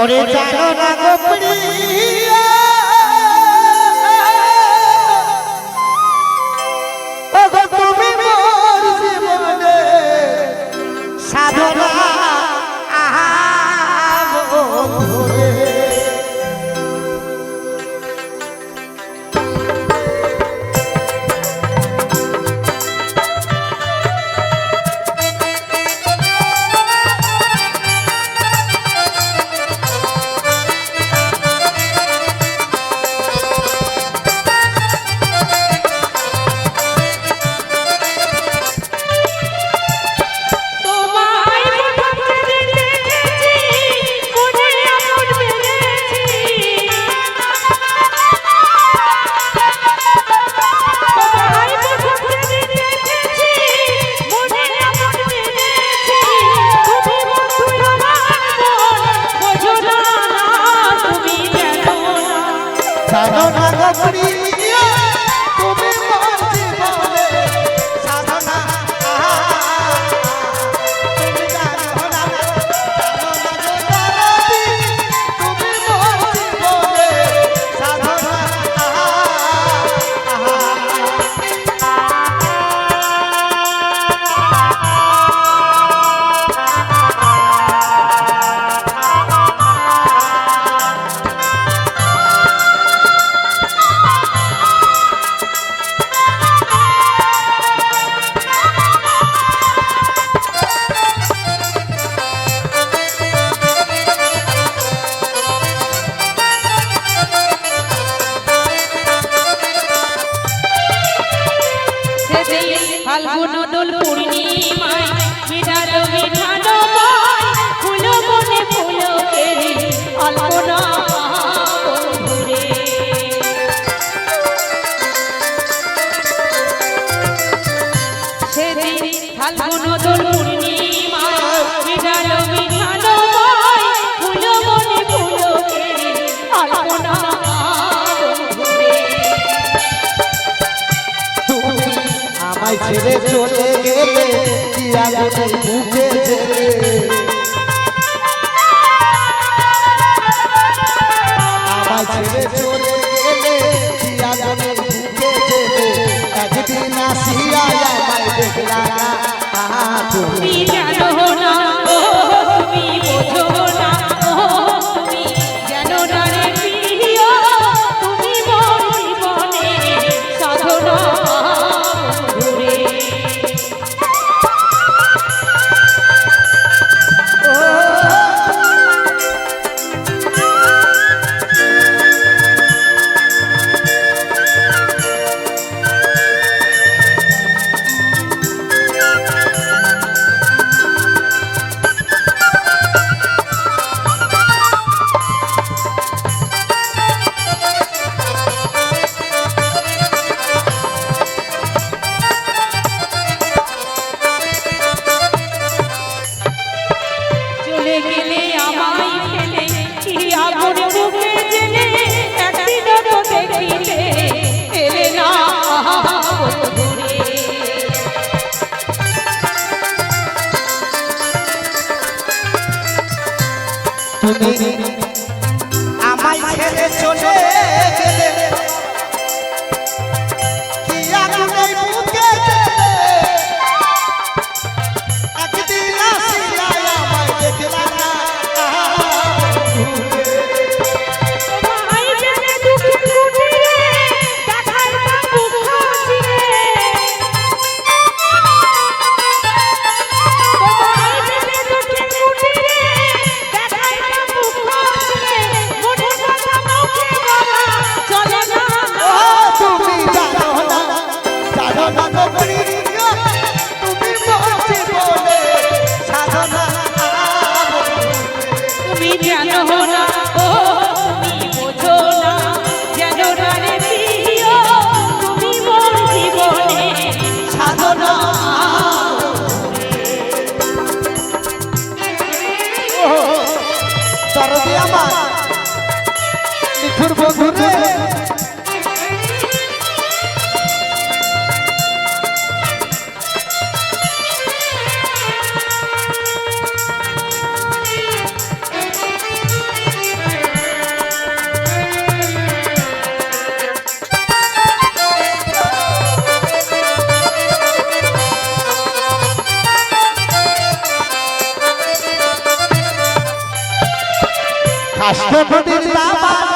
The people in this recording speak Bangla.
ওরে জানো না গোপড়িয়া ছেড়ে চলে গেলে চিরাগুনের বুকে যেতে আমায় ছেড়ে ಮಾಡಿ দরদে আমার। নিঠুর বন্ধু রে নদীর দাবা